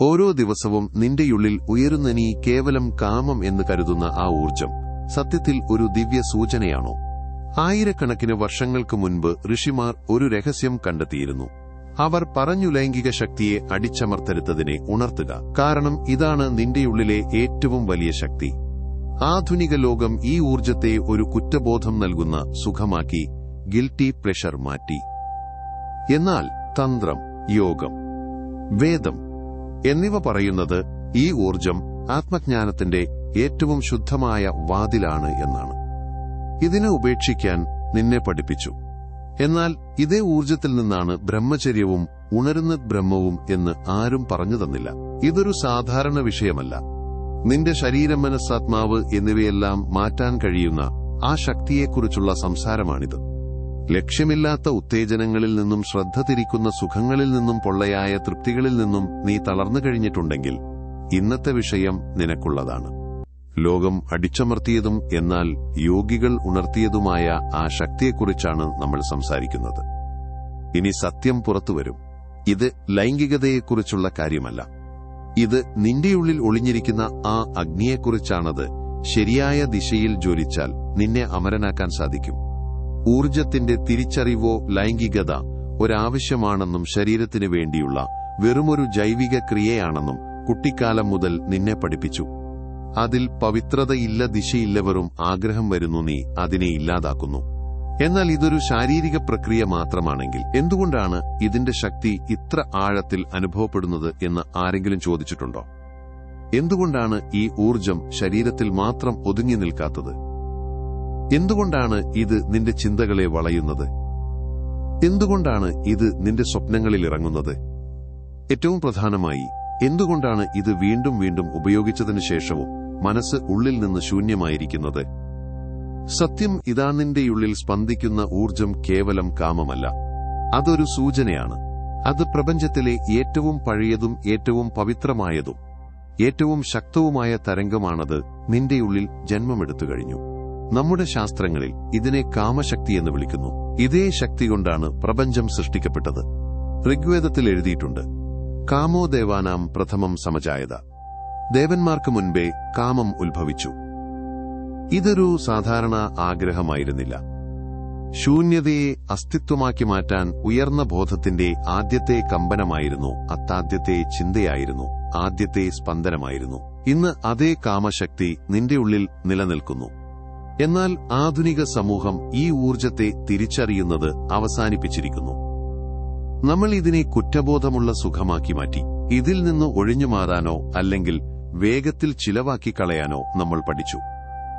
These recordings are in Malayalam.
ഓരോ ദിവസവും നിന്റെയുള്ളിൽ ഉയരുന്ന നീ കേവലം കാമം എന്ന് കരുതുന്ന ആ ഊർജം സത്യത്തിൽ ഒരു ദിവ്യ സൂചനയാണോ? ആയിരക്കണക്കിന് വർഷങ്ങൾക്ക് മുൻപ് ഋഷിമാർ ഒരു രഹസ്യം കണ്ടെത്തിയിരുന്നു. അവർ പറഞ്ഞു ലൈംഗിക ശക്തിയെ അടിച്ചമർത്തരുത്തതിനെ ഉണർത്തുക. കാരണം ഇതാണ് നിന്റെയുള്ളിലെ ഏറ്റവും വലിയ ശക്തി. ആധുനിക ലോകം ഈ ഊർജത്തെ ഒരു കുറ്റബോധം നൽകുന്ന സുഖമാക്കി ഗിൽറ്റി പ്രഷർ മാറ്റി. എന്നാൽ തന്ത്രം യോഗം വേദം എന്നിവ പറയുന്നത് ഈ ഊർജം ആത്മജ്ഞാനത്തിന്റെ ഏറ്റവും ശുദ്ധമായ വാതിലാണ് എന്നാണ്. ഇതിനെ ഉപേക്ഷിക്കാൻ നിന്നെ പഠിപ്പിച്ചു. എന്നാൽ ഇതേ ഊർജത്തിൽ നിന്നാണ് ബ്രഹ്മചര്യവും ഉണരുന്ന ബ്രഹ്മവും എന്ന് ആരും പറഞ്ഞു തന്നില്ല. ഇതൊരു സാധാരണ വിഷയമല്ല. നിന്റെ ശരീരം മനസ്സാത്മാവ് എന്നിവയെല്ലാം മാറ്റാൻ കഴിയുന്ന ആ ശക്തിയെക്കുറിച്ചുള്ള സംസാരമാണിത്. ലക്ഷ്യമില്ലാത്ത ഉത്തേജനങ്ങളിൽ നിന്നും ശ്രദ്ധ തിരിക്കുന്ന സുഖങ്ങളിൽ നിന്നും പൊള്ളയായ തൃപ്തികളിൽ നിന്നും നീ തളർന്നു കഴിഞ്ഞിട്ടുണ്ടെങ്കിൽ ഇന്നത്തെ വിഷയം നിനക്കുള്ളതാണ്. ലോകം അടിച്ചമർത്തിയതും എന്നാൽ യോഗികൾ ഉണർത്തിയതുമായ ആ ശക്തിയെക്കുറിച്ചാണ് നമ്മൾ സംസാരിക്കുന്നത്. ഇനി സത്യം പുറത്തുവരും ഇത് ലൈംഗികതയെക്കുറിച്ചുള്ള കാര്യമല്ല. ഇത് നിന്റെയുള്ളിൽ ഒളിഞ്ഞിരിക്കുന്ന ആ അഗ്നിയെക്കുറിച്ചാണത് ശരിയായ ദിശയിൽ ജ്വലിച്ചാൽ നിന്നെ അമരനാക്കാൻ സാധിക്കും. ഊർജത്തിന്റെ തിരിച്ചറിവോ ലൈംഗികത ഒരാവശ്യമാണെന്നും ശരീരത്തിന് വേണ്ടിയുള്ള വെറുമൊരു ജൈവിക ക്രിയയാണെന്നും കുട്ടിക്കാലം മുതൽ നിന്നെ പഠിപ്പിച്ചു. അതിൽ പവിത്രതയില്ല ദിശയില്ലവരും ആഗ്രഹം വരുന്നു നീ അതിനെ ഇല്ലാതാക്കുന്നു. എന്നാൽ ഇതൊരു ശാരീരിക പ്രക്രിയ മാത്രമാണെങ്കിൽ എന്തുകൊണ്ടാണ് ഇതിന്റെ ശക്തി ഇത്ര ആഴത്തിൽ അനുഭവപ്പെടുന്നത് എന്ന് ആരെങ്കിലും ചോദിച്ചിട്ടുണ്ടോ? എന്തുകൊണ്ടാണ് ഈ ഊർജം ശരീരത്തിൽ മാത്രം ഒതുങ്ങി നിൽക്കാത്തത്? എന്തുകൊണ്ടാണ് ഇത് നിന്റെ ചിന്തകളെ വളയുന്നത്? എന്തുകൊണ്ടാണ് ഇത് നിന്റെ സ്വപ്നങ്ങളിൽ ഇറങ്ങുന്നത്? ഏറ്റവും പ്രധാനമായി എന്തുകൊണ്ടാണ് ഇത് വീണ്ടും വീണ്ടും ഉപയോഗിച്ചതിനു ശേഷവും മനസ്സ് ഉള്ളിൽ നിന്ന് ശൂന്യമായിരിക്കുന്നത്? സത്യം ഇതാ നിന്റെയുള്ളിൽ സ്പന്ദിക്കുന്ന ഊർജം കേവലം കാമമല്ല. അതൊരു സൂചനയാണ്. അത് പ്രപഞ്ചത്തിലെ ഏറ്റവും പഴയതും ഏറ്റവും പവിത്രമായതും ഏറ്റവും ശക്തവുമായ തരംഗമാണത് നിന്റെയുള്ളിൽ ജന്മമെടുത്തു കഴിഞ്ഞു നമ്മുടെ ശാസ്ത്രങ്ങളിൽ ഇതിനെ കാമശക്തി എന്ന് വിളിക്കുന്നു. ഇതേ ശക്തി കൊണ്ടാണ് പ്രപഞ്ചം സൃഷ്ടിക്കപ്പെട്ടത്. ഋഗ്വേദത്തിൽ എഴുതിയിട്ടുണ്ട് കാമോ ദേവാനാം പ്രഥമം സമജായത ദേവന്മാർക്ക് മുൻപേ കാമം ഉത്ഭവിച്ചു. ഇതൊരു സാധാരണ ആഗ്രഹമായിരുന്നില്ല. ശൂന്യതയെ അസ്തിത്വമാക്കി മാറ്റാൻ ഉയർന്ന ബോധത്തിന്റെ ആദ്യത്തെ കമ്പനമായിരുന്നു അത്താദ്യത്തെ ചിന്തയായിരുന്നു ആദ്യത്തെ സ്പന്ദനമായിരുന്നു. ഇന്ന് അതേ കാമശക്തി നിന്റെ ഉള്ളിൽ നിലനിൽക്കുന്നു. എന്നാൽ ആധുനിക സമൂഹം ഈ ഊർജത്തെ തിരിച്ചറിയുന്നത് അവസാനിപ്പിച്ചിരിക്കുന്നു. നമ്മൾ ഇതിനെ കുറ്റബോധമുള്ള സുഖമാക്കി മാറ്റി ഇതിൽ നിന്ന് ഒഴിഞ്ഞു മാറാനോ അല്ലെങ്കിൽ വേഗത്തിൽ ചിലവാക്കി കളയാനോ നമ്മൾ പഠിച്ചു.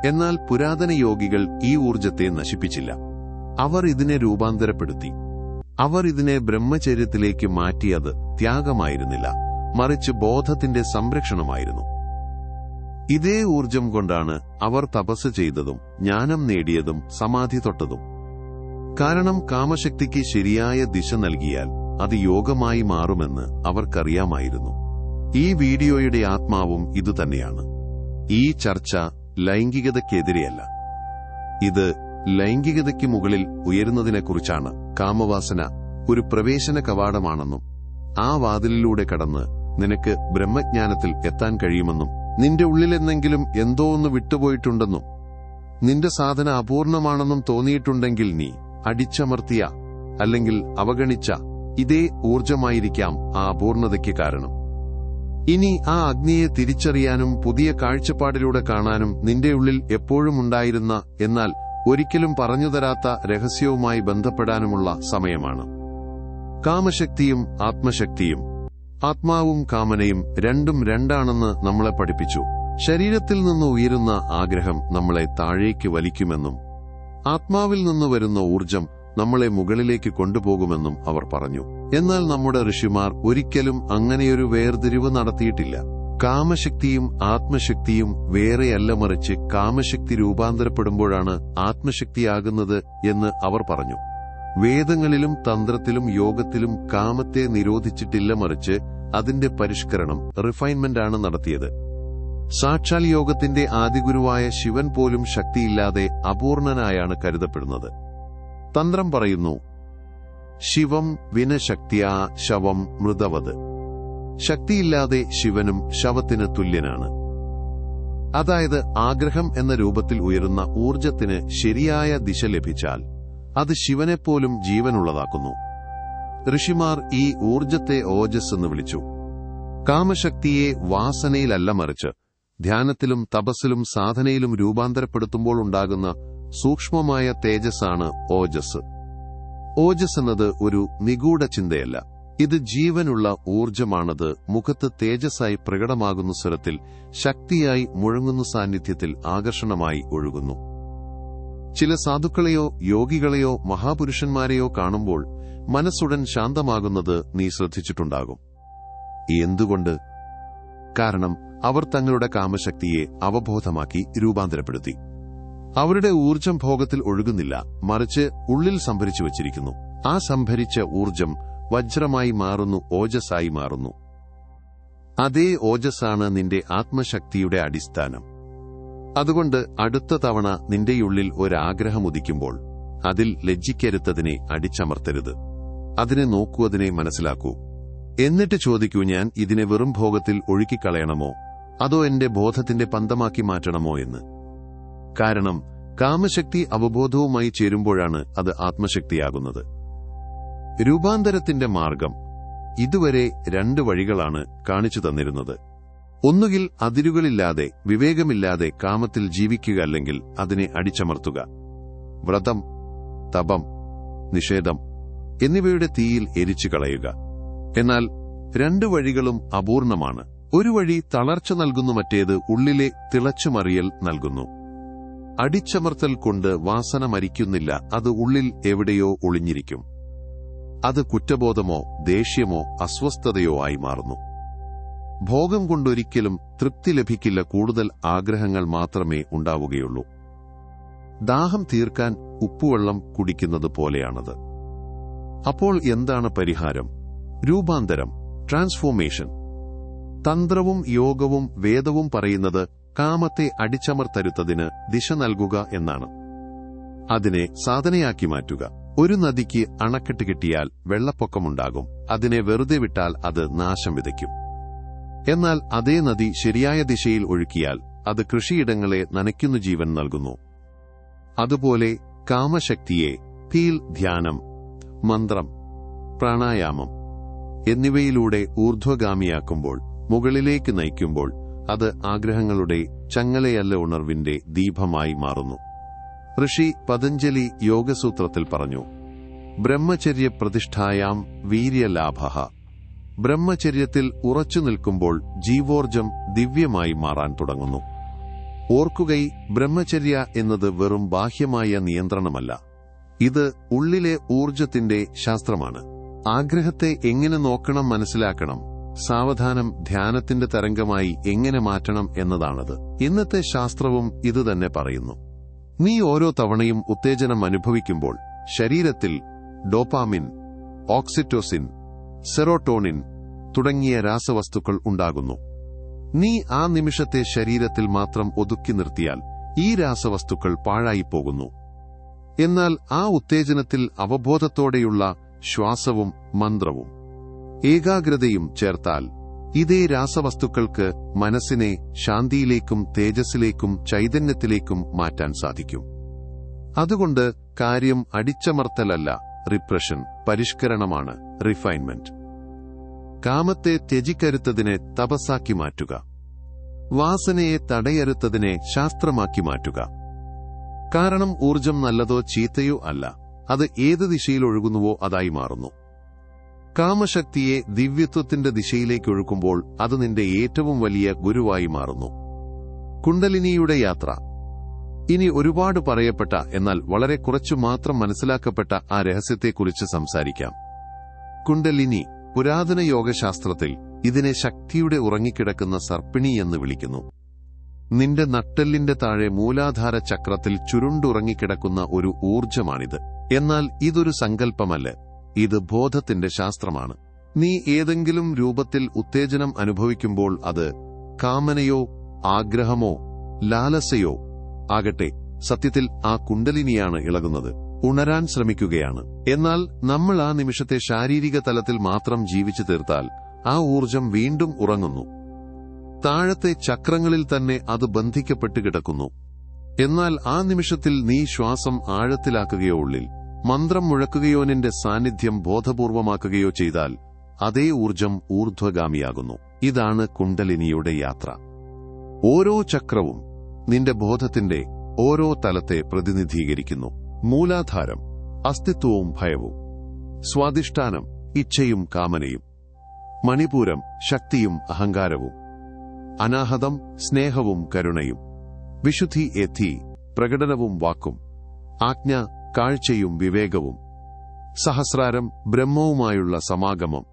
എന്നാൽ പുരാതന യോഗികൾ ഈ ഊർജത്തെ നശിപ്പിച്ചില്ല. അവർ ഇതിനെ രൂപാന്തരപ്പെടുത്തി. അവർ ഇതിനെ ബ്രഹ്മചര്യത്തിലേക്ക് മാറ്റിയത് ത്യാഗമായിരുന്നില്ല മറിച്ച് ബോധത്തിന്റെ സംരക്ഷണമായിരുന്നു. ഇതേ ഊർജം കൊണ്ടാണ് അവർ തപസ് ചെയ്തതും ജ്ഞാനം നേടിയതും സമാധി തൊട്ടതും. കാരണം കാമശക്തിക്ക് ശരിയായ ദിശ നൽകിയാൽ അത് യോഗമായി മാറുമെന്ന് അവർക്കറിയാമായിരുന്നു. ഈ വീഡിയോയുടെ ആത്മാവും ഇതുതന്നെയാണ് ഈ ചർച്ച ലൈംഗികതയ്ക്കെതിരെയല്ല. ഇത് ലൈംഗികതയ്ക്ക് മുകളിൽ ഉയരുന്നതിനെക്കുറിച്ചാണ് കാമവാസന ഒരു പ്രവേശന കവാടമാണെന്നും ആ വാതിലിലൂടെ കടന്ന് നിനക്ക് ബ്രഹ്മജ്ഞാനത്തിൽ എത്താൻ കഴിയുമെന്നും നിന്റെ ഉള്ളിലെന്നെങ്കിലും എന്തോ ഒന്ന് വിട്ടുപോയിട്ടുണ്ടെന്നും നിന്റെ സാധന അപൂർണമാണെന്നും തോന്നിയിട്ടുണ്ടെങ്കിൽ നീ അടിച്ചമർത്തിയ അല്ലെങ്കിൽ അവഗണിച്ച ഇതേ ഊർജമായിരിക്കാം ആ അപൂർണതയ്ക്ക് കാരണം. ഇനി ആ അഗ്നിയെ തിരിച്ചറിയാനും പുതിയ കാഴ്ചപ്പാടിലൂടെ കാണാനും നിന്റെ ഉള്ളിൽ എപ്പോഴും ഉണ്ടായിരുന്ന എന്നാൽ ഒരിക്കലും പറഞ്ഞുതരാത്ത രഹസ്യവുമായി ബന്ധപ്പെടാനുമുള്ള സമയമാണ്. കാമശക്തിയും ആത്മശക്തിയും ആത്മാവും കാമനയും രണ്ടും രണ്ടാണെന്ന് നമ്മളെ പഠിപ്പിച്ചു. ശരീരത്തിൽ നിന്ന് ഉയരുന്ന ആഗ്രഹം നമ്മളെ താഴേക്ക് വലിക്കുമെന്നും ആത്മാവിൽ നിന്ന് വരുന്ന ഊർജം നമ്മളെ മുകളിലേക്ക് കൊണ്ടുപോകുമെന്നും അവർ പറഞ്ഞു. എന്നാൽ നമ്മുടെ ഋഷിമാർ ഒരിക്കലും അങ്ങനെയൊരു വേർതിരിവ് നടത്തിയിട്ടില്ല. കാമശക്തിയും ആത്മശക്തിയും വേറെയല്ല മറിച്ച് കാമശക്തി രൂപാന്തരപ്പെടുമ്പോഴാണ് ആത്മശക്തിയാകുന്നത് എന്ന് അവർ പറഞ്ഞു. വേദങ്ങളിലും തന്ത്രത്തിലും യോഗത്തിലും കാമത്തെ നിരോധിച്ചിട്ടില്ല മറിച്ച് അതിന്റെ പരിഷ്കരണം റിഫൈൻമെന്റ് ആണ് നടത്തിയത്. സാക്ഷാൽ യോഗത്തിന്റെ ആദിഗുരുവായ ശിവൻ പോലും ശക്തിയില്ലാതെ അപൂർണനായാണ് കരുതപ്പെടുന്നത്. തന്ത്രം പറയുന്നു ശിവം വിനശക്തിയാ ശവം മൃതവത്. ശക്തിയില്ലാതെ ശിവനും ശവത്തിന് തുല്യനാണ്. അതായത് ആഗ്രഹം എന്ന രൂപത്തിൽ ഉയരുന്ന ഊർജത്തിന് ശരിയായ ദിശ ലഭിച്ചാൽ അത് ശിവനെപ്പോലും ജീവനുള്ളതാക്കുന്നു. ഋഷിമാർ ഈ ഊർജത്തെ ഓജസ് എന്ന് വിളിച്ചു. കാമശക്തിയെ വാസനയിലല്ല മറിച്ച് ധ്യാനത്തിലും തപസ്സിലും സാധനയിലും രൂപാന്തരപ്പെടുത്തുമ്പോൾ ഉണ്ടാകുന്ന സൂക്ഷ്മമായ തേജസ്സാണ് ഓജസ്. ഓജസ് എന്നത് ഒരു നിഗൂഢ ചിന്തയല്ല. ഇത് ജീവനുള്ള ഊർജമാണത് മുഖത്ത് തേജസ്സായി പ്രകടമാകുന്ന സ്വരത്തിൽ ശക്തിയായി മുഴങ്ങുന്ന സാന്നിധ്യത്തിൽ ആകർഷണമായി ഒഴുകുന്നു. ചില സാധുക്കളെയോ യോഗികളെയോ മഹാപുരുഷന്മാരെയോ കാണുമ്പോൾ മനസ്സുടൻ ശാന്തമാകുന്നത് നീ ശ്രദ്ധിച്ചിട്ടുണ്ടാകും. എന്തുകൊണ്ട്? കാരണം അവർ തങ്ങളുടെ കാമശക്തിയെ അവബോധമാക്കി രൂപാന്തരപ്പെടുത്തി. അവരുടെ ഊർജം ഭോഗത്തിൽ ഒഴുകുന്നില്ല മറിച്ച് ഉള്ളിൽ സംഭരിച്ചു വച്ചിരിക്കുന്നു. ആ സംഭരിച്ച ഊർജം വജ്രമായി മാറുന്നു ഓജസ്സായി മാറുന്നു. അതേ ഓജസ്സാണ് നിന്റെ ആത്മശക്തിയുടെ അടിസ്ഥാനം. അതുകൊണ്ട് അടുത്ത തവണ നിന്റെയുള്ളിൽ ഒരാഗ്രഹം ഉദിക്കുമ്പോൾ അതിൽ ലജ്ജിക്കരുത്തതിനെ അടിച്ചമർത്തരുത്. അതിനെ നോക്കൂ അതിനെ മനസ്സിലാക്കൂ. എന്നിട്ട് ചോദിക്കൂ ഞാൻ ഇതിനെ വെറും ഭോഗത്തിൽ ഒഴുക്കിക്കളയണമോ? അതോ എന്റെ ബോധത്തിന്റെ പന്തമാക്കി മാറ്റണമോ എന്ന്? കാരണം കാമശക്തി അവബോധവുമായി ചേരുമ്പോഴാണ് അത് ആത്മശക്തിയാകുന്നത്. രൂപാന്തരത്തിന്റെ മാർഗം ഇതുവരെ രണ്ട് വഴികളാണ് കാണിച്ചു തന്നിരുന്നത്. ഒന്നുകിൽ അതിരുകളില്ലാതെ വിവേകമില്ലാതെ കാമത്തിൽ ജീവിക്കുക അല്ലെങ്കിൽ അതിനെ അടിച്ചമർത്തുക. വ്രതം തപം നിഷേധം എന്നിവയുടെ തീയിൽ എരിച്ചു കളയുക എന്നാൽ രണ്ടു വഴികളും അപൂർണമാണ്. ഒരു വഴി തളർച്ച നൽകുന്നു മറ്റേത് ഉള്ളിലെ തിളച്ചുമറിയൽ നൽകുന്നു. അടിച്ചമർത്തൽ കൊണ്ട് വാസന മരിക്കുന്നില്ല അത് ഉള്ളിൽ എവിടെയോ ഒളിഞ്ഞിരിക്കും. അത് കുറ്റബോധമോ ദേഷ്യമോ അസ്വസ്ഥതയോ ആയി മാറുന്നു. ഭോഗം കൊണ്ടൊരിക്കലും തൃപ്തി ലഭിക്കില്ല കൂടുതൽ ആഗ്രഹങ്ങൾ മാത്രമേ ഉണ്ടാവുകയുള്ളൂ. ദാഹം തീർക്കാൻ ഉപ്പുവെള്ളം കുടിക്കുന്നത് പോലെയാണത്. അപ്പോൾ എന്താണ് പരിഹാരം? രൂപാന്തരം ട്രാൻസ്ഫോർമേഷൻ. തന്ത്രവും യോഗവും വേദവും പറയുന്നത് കാമത്തെ അടിച്ചമർത്തരുത്തതിന് ദിശ നൽകുക എന്നാണ്. അതിനെ സാധനയാക്കി മാറ്റുക. ഒരു നദിക്ക് അണക്കെട്ട് കിട്ടിയാൽ വെള്ളപ്പൊക്കമുണ്ടാകും. അതിനെ വെറുതെ വിട്ടാൽ അത് നാശം വിതയ്ക്കും. എന്നാൽ അതേ നദി ശരിയായ ദിശയിൽ ഒഴുക്കിയാൽ അത് കൃഷിയിടങ്ങളെ നനയ്ക്കുന്നു ജീവൻ നൽകുന്നു. അതുപോലെ കാമശക്തിയെ ഫീൽ ധ്യാനം മന്ത്രം പ്രാണായാമം എന്നിവയിലൂടെ ഊർധ്വഗാമിയാക്കുമ്പോൾ മുകളിലേക്ക് നയിക്കുമ്പോൾ അത് ആഗ്രഹങ്ങളുടെ ചങ്ങലയല്ല ഉണർവിന്റെ ദീപമായി മാറുന്നു. ഋഷി പതഞ്ജലി യോഗസൂത്രത്തിൽ പറഞ്ഞു ബ്രഹ്മചര്യ പ്രതിഷ്ഠായാം വീര്യലാഭ. ബ്രഹ്മചര്യത്തിൽ ഉറച്ചു നിൽക്കുമ്പോൾ ജീവോർജം ദിവ്യമായി മാറാൻ തുടങ്ങുന്നു. ഓർക്കുകൈ ബ്രഹ്മചര്യ എന്നത് വെറും ബാഹ്യമായ നിയന്ത്രണമല്ല. ഇത് ഉള്ളിലെ ഊർജത്തിന്റെ ശാസ്ത്രമാണ്. ആഗ്രഹത്തെ എങ്ങനെ നോക്കണം മനസ്സിലാക്കണം സാവധാനം ധ്യാനത്തിന്റെ തരംഗമായി എങ്ങനെ മാറ്റണം എന്നതാണത്. ഇന്നത്തെ ശാസ്ത്രവും ഇതുതന്നെ പറയുന്നു. നീ ഓരോ തവണയും ഉത്തേജനം അനുഭവിക്കുമ്പോൾ ശരീരത്തിൽ ഡോപാമിൻ ഓക്സിറ്റോസിൻ സെറോട്ടോണിൻ തുടങ്ങിയ രാസവസ്തുക്കൾ ഉണ്ടാകുന്നു. നീ ആ നിമിഷത്തെ ശരീരത്തിൽ മാത്രം ഒതുക്കി നിർത്തിയാൽ ഈ രാസവസ്തുക്കൾ പാഴായിപ്പോകുന്നു. എന്നാൽ ആ ഉത്തേജനത്തിൽ അവബോധത്തോടെയുള്ള ശ്വാസവും മന്ത്രവും ഏകാഗ്രതയും ചേർത്താൽ ഇതേ രാസവസ്തുക്കൾക്ക് മനസ്സിനെ ശാന്തിയിലേക്കും തേജസ്സിലേക്കും ചൈതന്യത്തിലേക്കും മാറ്റാൻ സാധിക്കും. അതുകൊണ്ട് കാര്യം അടിച്ചമർത്തലല്ല റിപ്രഷൻ പരിഷ്കരണമാണ്. റിഫൈൻമെന്റ് കാമത്തെ ത്യജിക്കരുത്തതിനെ തപസ്സാക്കി മാറ്റുക. വാസനയെ തടയരുത്തതിനെ ശാസ്ത്രമാക്കി മാറ്റുക. കാരണം ഊർജം നല്ലതോ ചീത്തയോ അല്ല. അത് ഏത് ദിശയിൽ ഒഴുകുന്നുവോ അതായി മാറുന്നു. കാമശക്തിയെ ദിവ്യത്വത്തിന്റെ ദിശയിലേക്ക് ഒഴുക്കുമ്പോൾ അത് നിന്റെ ഏറ്റവും വലിയ ഗുരുവായി മാറുന്നു. കുണ്ടലിനിയുടെ യാത്ര. ഇനി ഒരുപാട് പറയപ്പെട്ട എന്നാൽ വളരെ കുറച്ചു മാത്രം മനസ്സിലാക്കപ്പെട്ട ആ രഹസ്യത്തെക്കുറിച്ച് സംസാരിക്കാം. കുണ്ടലിനി പുരാതന യോഗശാസ്ത്രത്തിൽ ഇതിനെ ശക്തിയുടെ ഉറങ്ങിക്കിടക്കുന്ന സർപ്പിണി എന്ന് വിളിക്കുന്നു. നിന്റെ നട്ടെല്ലിന്റെ താഴെ മൂലാധാര ചക്രത്തിൽ ചുരുണ്ടുറങ്ങിക്കിടക്കുന്ന ഒരു ഊർജമാണിത് എന്നാൽ ഇതൊരു സങ്കല്പമല്ല ഇത് ബോധത്തിന്റെ ശാസ്ത്രമാണ്. നീ ഏതെങ്കിലും രൂപത്തിൽ ഉത്തേജനം അനുഭവിക്കുമ്പോൾ അത് കാമനയോ ആഗ്രഹമോ ലാലസയോ ആകട്ടെ സത്യത്തിൽ ആ കുണ്ടലിനിയാണ് ഇളകുന്നത്. ഉണരാൻ ശ്രമിക്കുകയാണ്. എന്നാൽ നമ്മൾ ആ നിമിഷത്തെ ശാരീരിക തലത്തിൽ മാത്രം ജീവിച്ചു തീർത്താൽ ആ ഊർജം വീണ്ടും ഉറങ്ങുന്നു. താഴത്തെ ചക്രങ്ങളിൽ തന്നെ അത് ബന്ധിക്കപ്പെട്ട് കിടക്കുന്നു. എന്നാൽ ആ നിമിഷത്തിൽ നീ ശ്വാസം ആഴത്തിലാക്കുകയോ ഉള്ളിൽ മന്ത്രം മുഴക്കുകയോ നിന്റെ സാന്നിധ്യം ബോധപൂർവമാക്കുകയോ ചെയ്താൽ അതേ ഊർജം ഊർധ്വഗാമിയാകുന്നു. ഇതാണ് കുണ്ടലിനിയുടെ യാത്ര. ഓരോ ചക്രവും നിന്റെ ബോധത്തിന്റെ ഓരോ തലത്തെ പ്രതിനിധീകരിക്കുന്നു. മൂലാധാരം അസ്തിത്വവും ഭയവും സ്വാധിഷ്ഠാനം ഇച്ഛയും കാമനയും മണിപൂരം ശക്തിയും അഹങ്കാരവും അനാഹതം സ്നേഹവും കരുണയും വിശുദ്ധി എത്തി പ്രകടനവും വാക്കും ആജ്ഞ കാഴ്ചയും വിവേകവും സഹസ്രാരം ബ്രഹ്മവുമായുള്ള സമാഗമം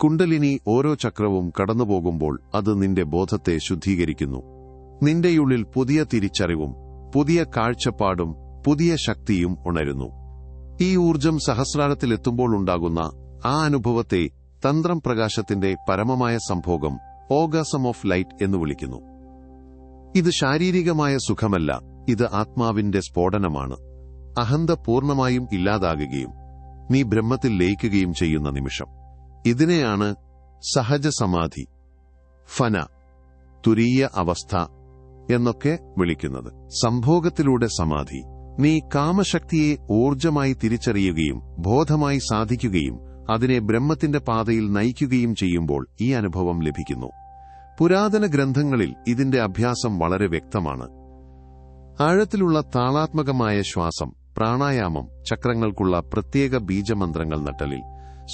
കുണ്ടലിനി ഓരോ ചക്രവും കടന്നുപോകുമ്പോൾ അത് നിന്റെ ബോധത്തെ ശുദ്ധീകരിക്കുന്നു. നിന്റെയുള്ളിൽ പുതിയ തിരിച്ചറിവും പുതിയ കാഴ്ചപ്പാടും പുതിയ ശക്തിയും ഉണരുന്നു. ഈ ഊർജം സഹസ്രാരത്തിലെത്തുമ്പോൾ ഉണ്ടാകുന്ന ആ അനുഭവത്തെ തന്ത്രം പ്രകാശത്തിന്റെ പരമമായ സംഭോഗം ഓഗാസം ഓഫ് ലൈറ്റ് എന്ന് വിളിക്കുന്നു. ഇത് ശാരീരികമായ സുഖമല്ല ഇത് ആത്മാവിന്റെ സ്ഫോടനമാണ്. അഹന്ത പൂർണമായും ഇല്ലാതാകുകയും നീ ബ്രഹ്മത്തിൽ ലയിക്കുകയും ചെയ്യുന്ന നിമിഷം. ഇതിനെയാണ് സഹജ സമാധി ഫന തുരീയ അവസ്ഥ എന്നൊക്കെ വിളിക്കുന്നത്. സംഭോഗത്തിലൂടെ സമാധി. നീ കാമശക്തിയെ ഊർജമായി തിരിച്ചറിയുകയും ബോധമായി സാധിക്കുകയും അതിനെ ബ്രഹ്മത്തിന്റെ പാതയിൽ നയിക്കുകയും ചെയ്യുമ്പോൾ ഈ അനുഭവം ലഭിക്കുന്നു. പുരാതന ഗ്രന്ഥങ്ങളിൽ ഇതിന്റെ അഭ്യാസം വളരെ വ്യക്തമാണ്. ആഴത്തിലുള്ള താളാത്മകമായ ശ്വാസം പ്രാണായാമം ചക്രങ്ങൾക്കുള്ള പ്രത്യേക ബീജമന്ത്രങ്ങൾ നട്ടലിൽ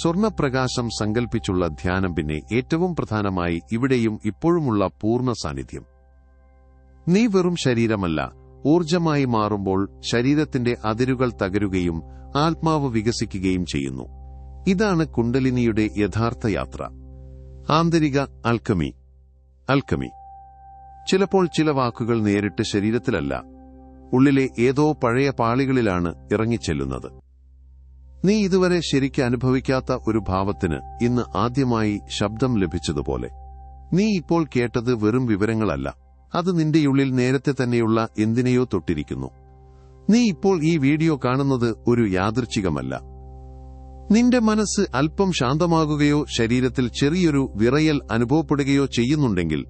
സ്വർണപ്രകാശം സങ്കൽപ്പിച്ചുള്ള ധ്യാനം പിന്നെ ഏറ്റവും പ്രധാനമായി ഇവിടെയും ഇപ്പോഴുമുള്ള പൂർണ സാന്നിധ്യം. നീ വെറും ശരീരമല്ല ഊർജമായി മാറുമ്പോൾ ശരീരത്തിന്റെ അതിരുകൾ തകരുകയും ആത്മാവ് വികസിക്കുകയും ചെയ്യുന്നു. ഇതാണ് കുണ്ടലിനിയുടെ യഥാർത്ഥ യാത്ര. ആന്തരിക അൽക്കമി. അൽക്കമി. ചിലപ്പോൾ ചില വാക്കുകൾ നേരിട്ട് ശരീരത്തിലല്ല. ഉള്ളിലെ ഏതോ പഴയ പാളികളിലാണ് ഇറങ്ങിച്ചെല്ലുന്നത്. നീ ഇതുവരെ ശരിക്ക് അനുഭവിക്കാത്ത ഒരു ഭാവത്തിന് ഇന്ന് ആദ്യമായി ശബ്ദം ലഭിച്ചതുപോലെ. നീ ഇപ്പോൾ കേട്ടത് വെറും വിവരങ്ങളല്ല. അത് നിന്റെയുള്ളിൽ നേരത്തെ തന്നെയുള്ള എന്തിനെയോ തൊട്ടിരിക്കുന്നു. നീ ഇപ്പോൾ ഈ വീഡിയോ കാണുന്നത് ഒരു യാദൃച്ഛികമല്ല. നിന്റെ മനസ്സ് അല്പം ശാന്തമാകുകയോ ശരീരത്തിൽ ചെറിയൊരു വിറയൽ അനുഭവപ്പെടുകയോ ചെയ്യുന്നുണ്ടെങ്കിൽ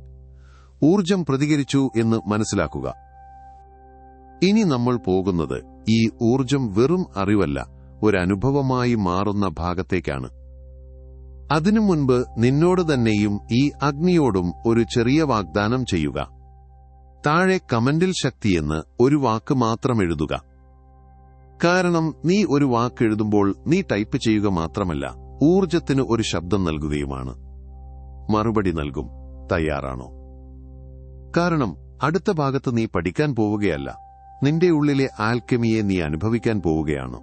ഊർജം പ്രതികരിച്ചു എന്ന് മനസ്സിലാക്കുക. ഇനി നമ്മൾ പോകുന്നത് ഈ ഊർജം വെറും അറിവല്ല ഒരനുഭവമായി മാറുന്ന ഭാഗത്തേക്കാണ്. അതിനു മുൻപ് നിന്നോട് തന്നെയും ഈ അഗ്നിയോടും ഒരു ചെറിയ വാഗ്ദാനം ചെയ്യുക. താഴെ കമന്റിൽ ശക്തിയെന്ന് ഒരു വാക്ക് മാത്രം എഴുതുക. കാരണം നീ ഒരു വാക്ക് എഴുതുമ്പോൾ നീ ടൈപ്പ് ചെയ്യുക മാത്രമല്ല ഊർജത്തിന് ഒരു ശബ്ദം നൽകുകയുമാണ്. മറുപടി നൽകും തയ്യാറാണോ? കാരണം അടുത്ത ഭാഗത്ത് നീ പഠിക്കാൻ പോവുകയല്ല നിന്റെ ഉള്ളിലെ ആൽക്കമിയെ നീ അനുഭവിക്കാൻ പോവുകയാണ്.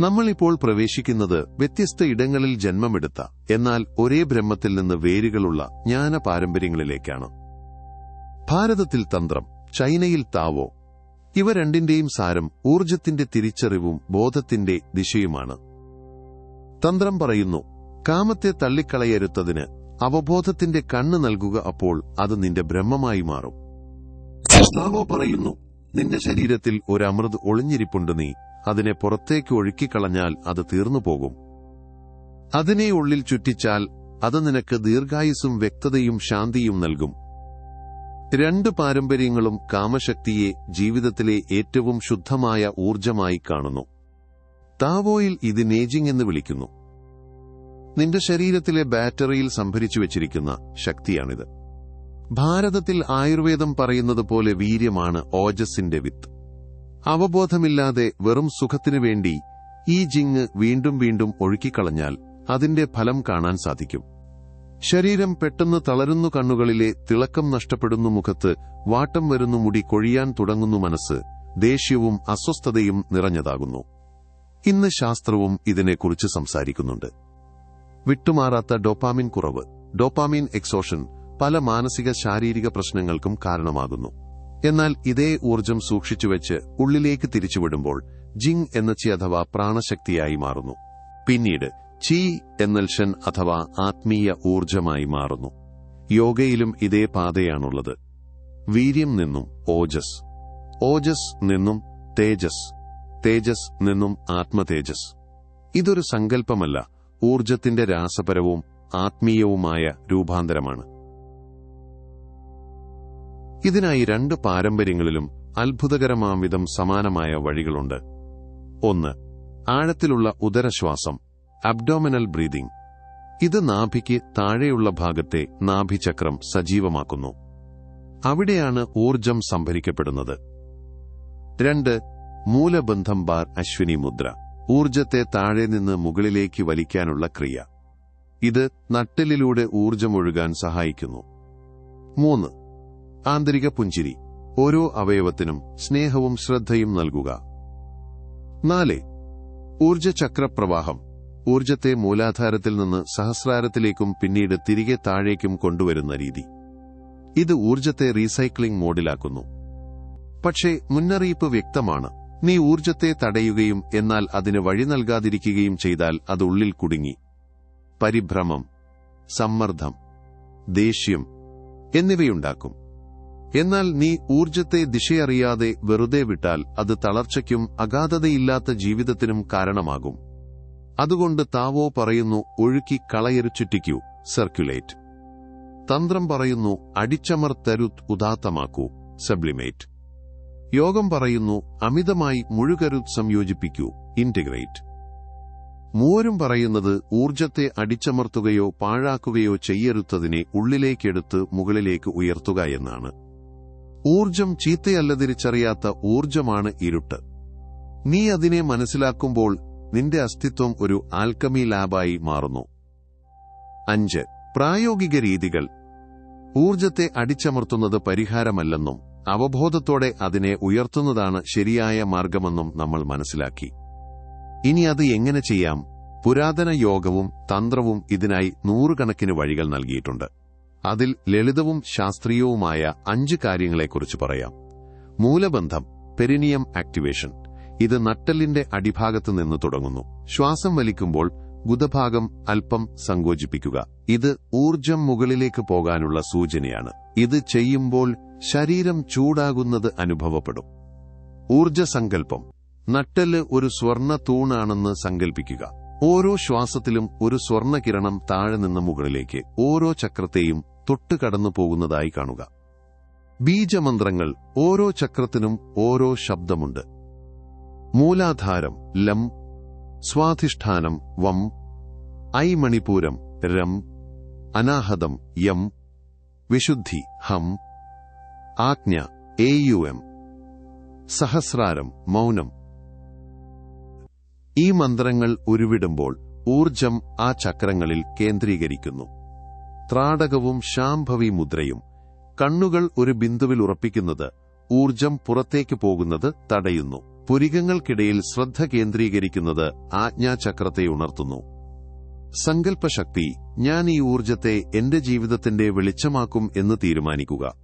നമ്മളിപ്പോൾ പ്രവേശിക്കുന്നത് വ്യത്യസ്ത ഇടങ്ങളിൽ ജന്മമെടുത്ത എന്നാൽ ഒരേ ബ്രഹ്മത്തിൽ നിന്ന് വേരുകളുള്ള ജ്ഞാന പാരമ്പര്യങ്ങളിലേക്കാണ് ഭാരതത്തിൽ തന്ത്രം ചൈനയിൽ താവോ. ഇവ രണ്ടിന്റെയും സാരം ഊർജത്തിന്റെ തിരിച്ചറിവും ബോധത്തിന്റെ ദിശയുമാണ്. തന്ത്രം പറയുന്നു കാമത്തെ തള്ളിക്കളയരുത്തതിന് അവബോധത്തിന്റെ കണ്ണ് നൽകുക അപ്പോൾ അത് നിന്റെ ബ്രഹ്മമായി മാറും. താവോ പറയുന്നു നിന്റെ ശരീരത്തിൽ ഒരു അമൃത് ഒളിഞ്ഞിരിപ്പുണ്ട് നീ അതിനെ പുറത്തേക്ക് ഒഴുക്കിക്കളഞ്ഞാൽ അത് തീർന്നു പോകും. അതിനെ ഉള്ളിൽ ചുറ്റിച്ചാൽ അത് നിനക്ക് ദീർഘായുസും വ്യക്തതയും ശാന്തിയും നൽകും. രണ്ട് പാരമ്പര്യങ്ങളും കാമശക്തിയെ ജീവിതത്തിലെ ഏറ്റവും ശുദ്ധമായ ഊർജമായി കാണുന്നു. താവോയിൽ ഇത് നേജിംഗ് എന്ന് വിളിക്കുന്നു. നിന്റെ ശരീരത്തിലെ ബാറ്ററിയിൽ സംഭരിച്ചു വച്ചിരിക്കുന്ന ശക്തിയാണിത്. ഭാരതത്തിൽ ആയുർവേദം പറയുന്നത് പോലെ വീര്യമാണ് ഓജസിന്റെ വിത്ത്. അവബോധമില്ലാതെ വെറും സുഖത്തിനു വേണ്ടി ഈ ജിങ് വീണ്ടും വീണ്ടും ഒഴുക്കിക്കളഞ്ഞാൽ അതിന്റെ ഫലം കാണാൻ സാധിക്കും. ശരീരം പെട്ടെന്ന് തളരുന്നു കണ്ണുകളിലെ തിളക്കം നഷ്ടപ്പെടുന്നു മുഖത്ത് വാട്ടം വരുന്നു മുടി കൊഴിയാൻ തുടങ്ങുന്നു മനസ്സ് ദേഷ്യവും അസ്വസ്ഥതയും നിറഞ്ഞതാകുന്നു. ഇന്ന് ശാസ്ത്രവും ഇതിനെക്കുറിച്ച് സംസാരിക്കുന്നുണ്ട്. വിട്ടുമാറാത്ത ഡോപ്പാമിൻ കുറവ് ഡോപ്പാമിൻ എക്സോഷൻ പല മാനസിക ശാരീരിക പ്രശ്നങ്ങൾക്കും കാരണമാകുന്നു. എന്നാൽ ഇതേ ഊർജം സൂക്ഷിച്ചുവെച്ച് ഉള്ളിലേക്ക് തിരിച്ചുവിടുമ്പോൾ ജിങ് എന്ന ചി അഥവാ പ്രാണശക്തിയായി മാറുന്നു. പിന്നീട് ചി എന്നൽഷൻ അഥവാ ആത്മീയ ഊർജമായി മാറുന്നു. യോഗയിലും ഇതേ പാതയാണുള്ളത്. വീര്യം നിന്നും ഓജസ്. ഓജസ് നിന്നും തേജസ്. തേജസ് നിന്നും ആത്മതേജസ്. ഇതൊരു സങ്കല്പമല്ല ഊർജത്തിന്റെ രാസപരവും ആത്മീയവുമായ രൂപാന്തരമാണ്. ഇതിനായി രണ്ട് പാരമ്പര്യങ്ങളിലും അത്ഭുതകരമാംവിധം സമാനമായ വഴികളുണ്ട്. ഒന്ന് ആഴത്തിലുള്ള ഉദരശ്വാസം. അബ്ഡോമിനൽ ബ്രീതിംഗ് ഇത് നാഭിക്ക് താഴെയുള്ള ഭാഗത്തെ നാഭിചക്രം സജീവമാക്കുന്നു. അവിടെയാണ് ഊർജം സംഭരിക്കപ്പെടുന്നത്. രണ്ട് മൂലബന്ധം ബാർ അശ്വിനി മുദ്ര. ഊർജത്തെ താഴെ നിന്ന് മുകളിലേക്ക് വലിക്കാനുള്ള ക്രിയ. ഇത് നട്ടലിലൂടെ ഊർജമൊഴുകാൻ സഹായിക്കുന്നു. മൂന്ന് ആന്തരിക പുഞ്ചിരി. ഓരോ അവയവത്തിനും സ്നേഹവും ശ്രദ്ധയും നൽകുക. നാല് ഊർജചക്രപ്രവാഹം ഊർജത്തെ മൂലാധാരത്തിൽ നിന്ന് സഹസ്രാരത്തിലേക്കും പിന്നീട് തിരികെ താഴേക്കും കൊണ്ടുവരുന്ന രീതി. ഇത് ഊർജത്തെ റീസൈക്ലിംഗ് മോഡിലാക്കുന്നു. പക്ഷേ മുന്നറിയിപ്പ് വ്യക്തമാണ്. നീ ഊർജത്തെ തടയുകയും എന്നാൽ അതിന് വഴി നൽകാതിരിക്കുകയും ചെയ്താൽ അത് ഉള്ളിൽ കുടുങ്ങി. പരിഭ്രമം സമ്മർദ്ദം ദേഷ്യം എന്നിവയുണ്ടാക്കും. എന്നാൽ നീ ഊർജത്തെ ദിശയറിയാതെ വെറുതെ വിട്ടാൽ അത് തളർച്ചയ്ക്കും അഗാധതയില്ലാത്ത ജീവിതത്തിനും കാരണമാകും. അതുകൊണ്ട് താവോ പറയുന്നു ഒഴുക്കി കളയരു ചുറ്റിക്കൂ. സർക്കുലേറ്റ് തന്ത്രം പറയുന്നു അടിച്ചമർത്തരുത് ഉദാത്തമാക്കൂ. സബ്ലിമേറ്റ് യോഗം പറയുന്നു അമിതമായി മുഴുകരുത് സംയോജിപ്പിക്കൂ. ഇന്റഗ്രേറ്റ് മൂവരും പറയുന്നത് ഊർജത്തെ അടിച്ചമർത്തുകയോ പാഴാക്കുകയോ ചെയ്യരുത്തതിനെ ഉള്ളിലേക്കെടുത്ത് മുകളിലേക്ക് ഉയർത്തുക എന്നാണ്. ഊർജം ചീത്തയല്ല തിരിച്ചറിയാത്ത ഊർജമാണ് ഇരുട്ട്. നീ അതിനെ മനസ്സിലാക്കുമ്പോൾ നിന്റെ അസ്തിത്വം ഒരു ആൽക്കമി ലാബായി മാറുന്നു. അഞ്ച്. പ്രായോഗിക രീതികൾ. ഊർജത്തെ അടിച്ചമർത്തുന്നത് പരിഹാരമല്ലെന്നും അവബോധത്തോടെ അതിനെ ഉയർത്തുന്നതാണ് ശരിയായ മാർഗമെന്നും നമ്മൾ മനസ്സിലാക്കി. ഇനി അത് എങ്ങനെ ചെയ്യാം? പുരാതന യോഗവും തന്ത്രവും ഇതിനായി നൂറുകണക്കിന് വഴികൾ നൽകിയിട്ടുണ്ട്. അതിൽ ലളിതവും ശാസ്ത്രീയവുമായ അഞ്ച് കാര്യങ്ങളെക്കുറിച്ച് പറയാം. മൂലബന്ധം പെരിനിയം ആക്ടിവേഷൻ. ഇത് നട്ടലിന്റെ അടിഭാഗത്ത് നിന്ന് തുടങ്ങുന്നു. ശ്വാസം വലിക്കുമ്പോൾ ഗുദഭാഗം അല്പം സങ്കോചിപ്പിക്കുക. ഇത് ഊർജം മുകളിലേക്ക് പോകാനുള്ള സൂചനയാണ്. ഇത് ചെയ്യുമ്പോൾ ശരീരം ചൂടാകുന്നത് അനുഭവപ്പെടും. ഊർജസങ്കല്പം നട്ടൽ ഒരു സ്വർണ തൂണാണെന്ന് സങ്കല്പിക്കുക. ഓരോ ശ്വാസത്തിലും ഒരു സ്വർണകിരണം താഴെ നിന്ന് മുകളിലേക്ക് ഓരോ ചക്രത്തെയും തൊട്ട് കടന്നു പോകുന്നതായി കാണുക. ബീജമന്ത്രങ്ങൾ ഓരോ ചക്രത്തിനും ഓരോ ശബ്ദമുണ്ട്. മൂലാധാരം ലം. സ്വാധിഷ്ഠാനം വം. ഐ മണിപൂരം രം. അനാഹതം യം. വിശുദ്ധി ഹം. ആജ്ഞ എ യു എം. സഹസ്രാരം മൗനം. ഈ മന്ത്രങ്ങൾ ഉരുവിടുമ്പോൾ ഊർജം ആ ചക്രങ്ങളിൽ കേന്ദ്രീകരിക്കുന്നു. ത്രാടകവും ശാംഭവി മുദ്രയും കണ്ണുകൾ ഒരു ബിന്ദുവിൽ ഉറപ്പിക്കുന്നത് ഊർജം പുറത്തേക്ക് പോകുന്നത് തടയുന്നു. പുരികങ്ങൾക്കിടയിൽ ശ്രദ്ധ കേന്ദ്രീകരിക്കുന്നത് ആജ്ഞാചക്രത്തെ ഉണർത്തുന്നു. സങ്കല്പശക്തി ഞാൻ ഈ ഊർജത്തെ എന്റെ ജീവിതത്തിന്റെ വെളിച്ചമാക്കും എന്ന് തീരുമാനിക്കുക.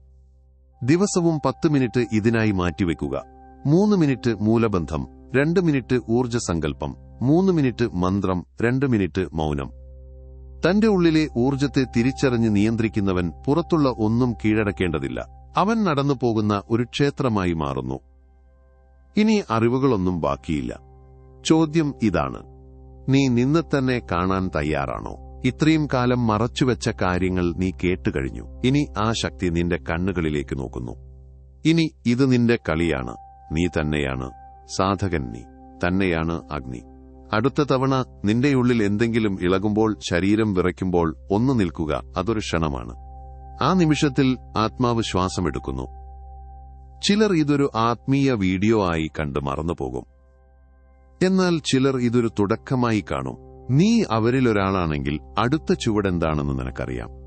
ദിവസവും പത്ത് മിനിറ്റ് ഇതിനായി മാറ്റിവെക്കുക. മൂന്ന് മിനിറ്റ് മൂലബന്ധം രണ്ട് മിനിറ്റ് ഊർജസങ്കല്പം മൂന്ന് മിനിറ്റ് മന്ത്രം രണ്ട് മിനിറ്റ് മൗനം. തന്റെ ഉള്ളിലെ ഊർജത്തെ തിരിച്ചറിഞ്ഞ് നിയന്ത്രിക്കുന്നവൻ പുറത്തുള്ള ഒന്നും കീഴടക്കേണ്ടതില്ല. അവൻ നടന്നു പോകുന്ന ഒരു ക്ഷേത്രമായി മാറുന്നു. ഇനി അറിവുകളൊന്നും ബാക്കിയില്ല. ചോദ്യം ഇതാണ്. നീ നിന്നെ തന്നെ കാണാൻ തയ്യാറാണോ? ഇത്രയും കാലം മറച്ചുവെച്ച കാര്യങ്ങൾ നീ കേട്ടുകഴിഞ്ഞു. ഇനി ആ ശക്തി നിന്റെ കണ്ണുകളിലേക്ക് നോക്കുന്നു. ഇനി ഇത് നിന്റെ കളിയാണ്. നീ തന്നെയാണ്. സാധകൻ നീ. തന്നെയാണ് അഗ്നി. അടുത്ത തവണ നിന്റെ ഉള്ളിൽ എന്തെങ്കിലും ഇളകുമ്പോൾ ശരീരം വിറയ്ക്കുമ്പോൾ ഒന്ന് നിൽക്കുക അതൊരു ക്ഷണമാണ്. ആ നിമിഷത്തിൽ ആത്മാവ് ശ്വാസമെടുക്കുന്നു. ചിലർ ഇതൊരു ആത്മീയ വീഡിയോ ആയി കണ്ട് മറന്നുപോകും. എന്നാൽ ചിലർ ഇതൊരു തുടക്കമായി കാണും. നീ അവരിലൊരാളാണെങ്കിൽ അടുത്ത ചുവടെന്താണെന്ന് നിനക്കറിയാം.